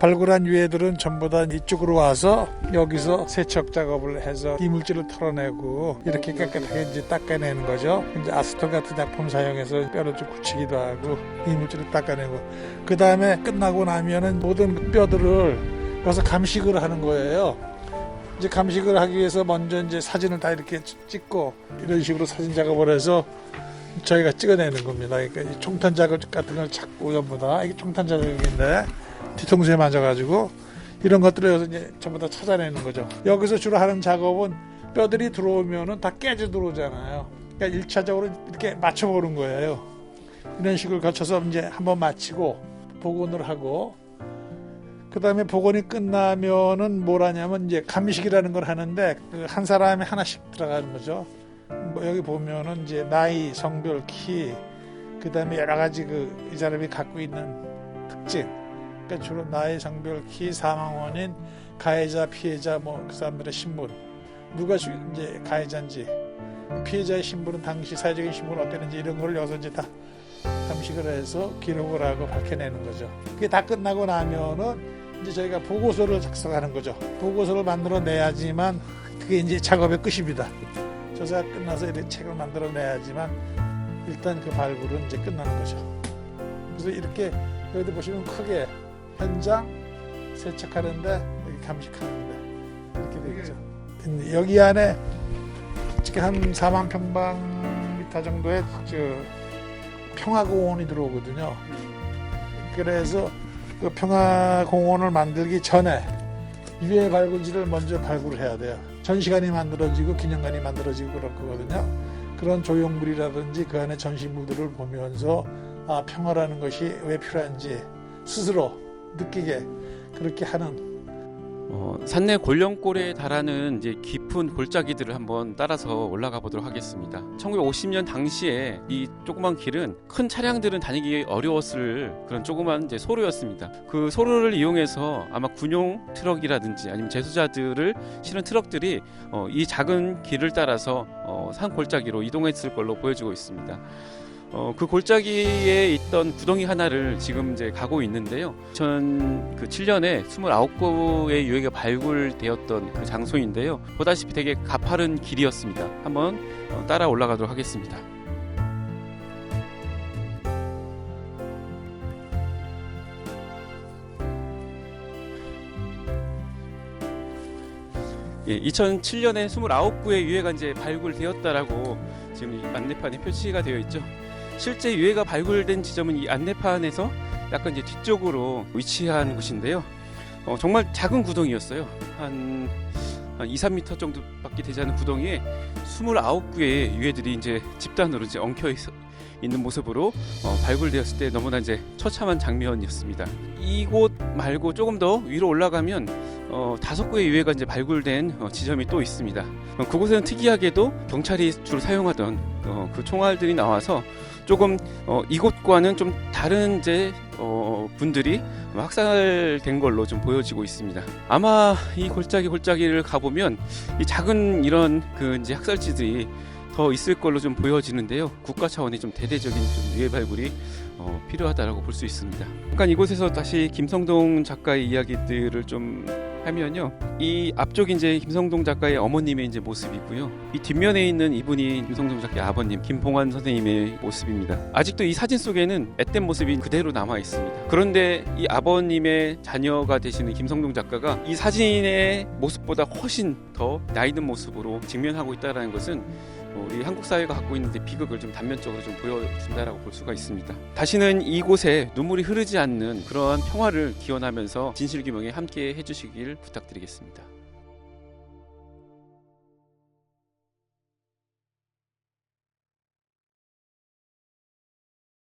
발굴한 유해들은 전부 다 이쪽으로 와서 여기서 세척 작업을 해서 이물질을 털어내고 이렇게 깨끗하게 이제 닦아내는 거죠. 이제 아스톤 같은 작품 사용해서 뼈를 좀 굳히기도 하고 이물질을 닦아내고 그 다음에 끝나고 나면은 모든 뼈들을 여기서 감식을 하는 거예요. 이제 감식을 하기 위해서 먼저 이제 사진을 다 이렇게 찍고 이런 식으로 사진 작업을 해서 저희가 찍어내는 겁니다. 그러니까 이 총탄 자국 같은 걸 찾고 전부 다 이게 총탄 자국인데 뒤통수에 맞아가지고 이런 것들을 이제 전부 다 찾아내는 거죠. 여기서 주로 하는 작업은 뼈들이 들어오면은 다 깨져 들어오잖아요. 그러니까 1차적으로 이렇게 맞춰보는 거예요. 이런 식으로 거쳐서 이제 한번 마치고 복원을 하고 그 다음에 복원이 끝나면은 뭘 하냐면 이제 감식이라는 걸 하는데 그 한 사람이 하나씩 들어가는 거죠. 뭐 여기 보면은 이제 나이, 성별, 키, 그 다음에 여러 가지 그 이 사람이 갖고 있는 특징. 그러니까 주로 나이, 성별, 키, 사망 원인, 가해자, 피해자, 뭐 그 사람들의 신분, 누가 주- 이제 가해자인지, 피해자의 신분은 당시 사회적인 신분은 어땠는지 이런 걸 여기서 이제 다 감식을 해서 기록을 하고 밝혀내는 거죠. 그게 다 끝나고 나면은 이제 저희가 보고서를 작성하는 거죠. 보고서를 만들어 내야지만 그게 이제 작업의 끝입니다. 조사가 끝나서 이렇게 책을 만들어 내야지만 일단 그 발굴은 이제 끝나는 거죠. 그래서 이렇게 여기 보시면 크게 현장 세척하는데 여기 감식하는데 이렇게. 근데 여기 안에 지금 한 4만 평방미터 정도의 저 평화공원이 들어오거든요. 그래서 그 평화공원을 만들기 전에 유해 발굴지를 먼저 발굴해야 돼요. 전시관이 만들어지고 기념관이 만들어지고 그럴 거거든요. 그런 조형물이라든지 그 안에 전시물들을 보면서 아, 평화라는 것이 왜 필요한지 스스로 느끼게 그렇게 하는 어, 산내 골령골에 달하는 이제 깊은 골짜기들을 한번 따라서 올라가 보도록 하겠습니다. 1950년 당시에 이 조그만 길은 큰 차량들은 다니기 어려웠을 그런 조그만 이제 소로였습니다. 그 소로를 이용해서 아마 군용 트럭이라든지 아니면 제수자들을 실은 트럭들이 어, 이 작은 길을 따라서 어, 산 골짜기로 이동했을 걸로 보여지고 있습니다. 어, 그 골짜기에 있던 구덩이 하나를 지금 이제 가고 있는데요. 2007년에 29곳의 유해가 발굴되었던 그 장소인데요. 보다시피 되게 가파른 길이었습니다. 한번 어, 따라 올라가도록 하겠습니다. 예, 2007년에 29구의 유해가 이제 발굴되었다라고 지금 이 안내판에 표시가 되어 있죠. 실제 유해가 발굴된 지점은 이 안내판에서 약간 이제 뒤쪽으로 위치한 곳인데요. 어, 정말 작은 구덩이였어요. 한, 한 2, 3m 정도밖에 되지 않은 구덩이에 29구의 유해들이 이제 집단으로 이제 엉켜 있, 있는 모습으로 어, 발굴되었을 때 너무나 이제 처참한 장면이었습니다. 이곳 말고 조금 더 위로 올라가면 어, 다섯 구의 유해가 이제 발굴된 어, 지점이 또 있습니다. 어, 그곳에는 특이하게도 경찰이 주로 사용하던 어, 그 총알들이 나와서 조금 어, 이곳과는 좀 다른 이제 어, 분들이 학살된 걸로 좀 보여지고 있습니다. 아마 이 골짜기 골짜기를 가보면 이 작은 이런 그 이제 학살지들이 더 있을 걸로 좀 보여지는데요. 국가 차원의 좀 대대적인 좀 유해 발굴이 어, 필요하다라고 볼 수 있습니다. 잠깐 이곳에서 다시 김성동 작가의 이야기들을 좀 하면요. 이 앞쪽이 이제 김성동 작가의 어머님의 이제 모습이고요. 이 뒷면에 있는 이분이 김성동 작가의 아버님 김봉환 선생님의 모습입니다. 아직도 이 사진 속에는 앳된 모습이 그대로 남아 있습니다. 그런데 이 아버님의 자녀가 되시는 김성동 작가가 이 사진의 모습보다 훨씬 더 나이든 모습으로 직면하고 있다는 것은 우리 한국 사회가 갖고 있는 비극을 좀 단면적으로 좀 보여준다라고 볼 수가 있습니다. 다시는 이곳에 눈물이 흐르지 않는 그러한 평화를 기원하면서 진실규명에 함께 해주시길 부탁드리겠습니다.